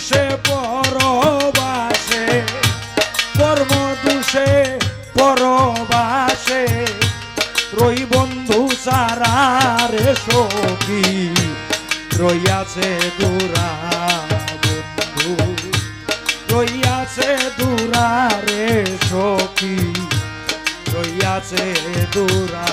দুষে পরবাসে, কর্ম দুষে পরবাসে। রই বন্ধু সারারে সখী, রইয়াছে দূরা বন্ধু। রইয়াছে দূরারে সখী, রইয়াছে দূরা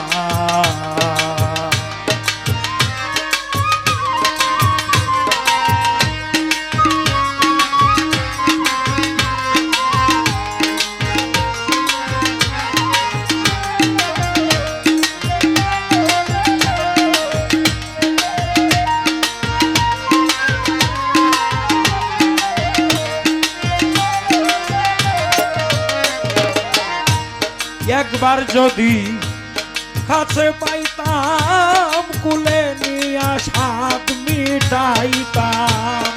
একবার যদি কাছে পাইতাম, কুলে নিয়া সাত মিটাইতাম।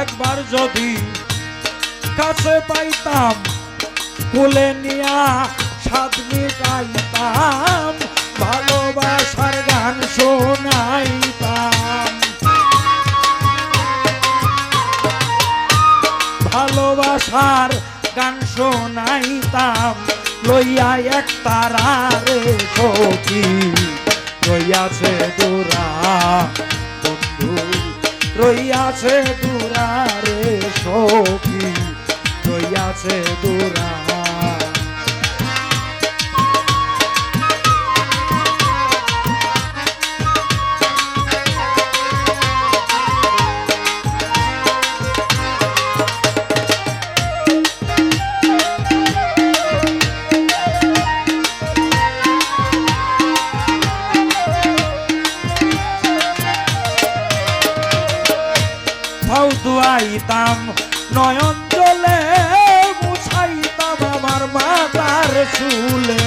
একবার যদি কাছে পাইতাম, কুলে নিয়া সাত মিটাইতাম। ভালোবাসার গান শোনাইতাম ভালোবাসার গান শোনাইতাম। লইয়া এক তারারে সখী, রইয়াছে দূরা, বন্ধু, রইয়াছে দূরারে সখী, রইয়াছে দূরা। দুয়াইতাম নয়ন জলে মুছাইতাম আমার মাতার চুলে।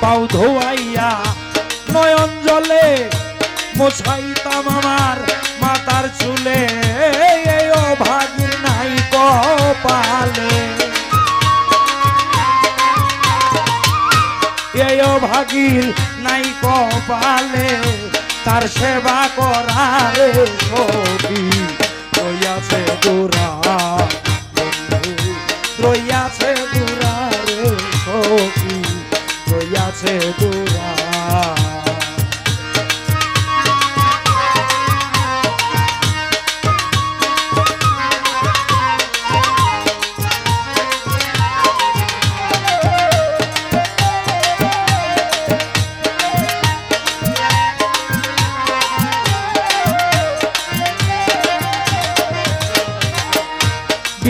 পাউ ধোয়াইয়া নয়ন জলে মুছাইতাম আমার মাতার চুলে। এই ভাগির নাই কপালে, তার সেবা করারে সবি রইয়াছে দূরা রইয়াছে দূরা রে সবি রইয়াছে দূরা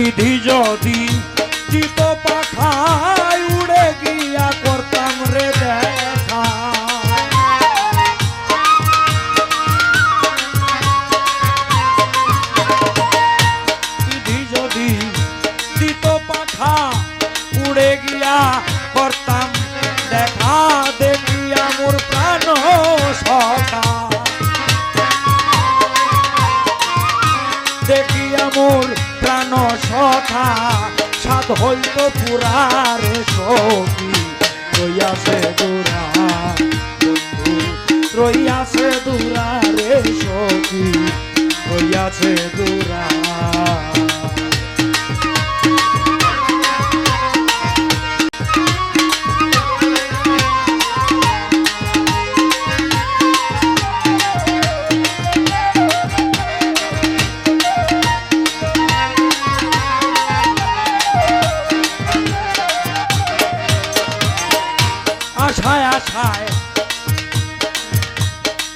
বিধি যদি চিত পাখায় হইত পুরার সখী রইয়াছে দূরা বন্ধু রইয়াছে দূরা রে সখী রইয়াছে দূরা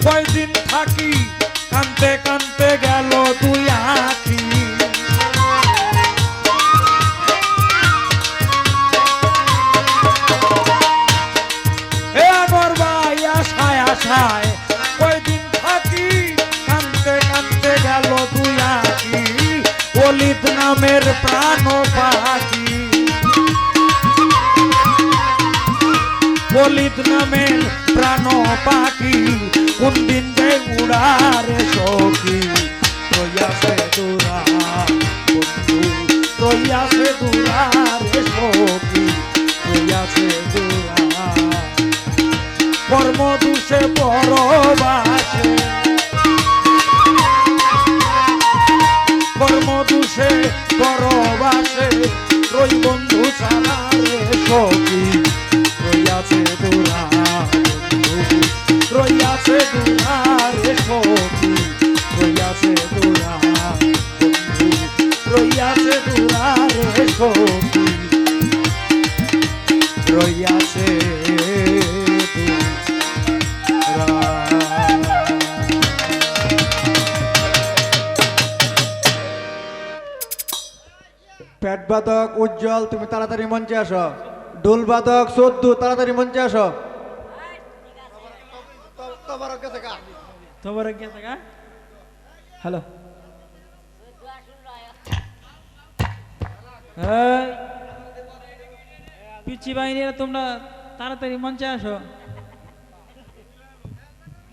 কয়দিন থাকি, কানতে কানতে গেল আখি। হে আমার ভাই আশায় আশায় কয়দিন থাকি, কানতে কানতে গেল আখি। অলিত নামের প্রাণ পাখি। বলিত নামের প্রাণ পাখি। কোন দিন যে উড়ারে সখী রইয়াছে দূরা বন্ধু, রইয়াছে দূরা রে সখী রইয়াছে দূরা কর্ম রইয়াছে পেট উজ্জ্বল, তুমি তাড়াতাড়ি মঞ্চে আসো। ডোল বাদক সদ্দু তাড়াতাড়ি মঞ্চে আসো। হ্যালো এই পিচ্ছি বাহিনীরা তোমরা তাড়াতাড়ি মঞ্চে আসো।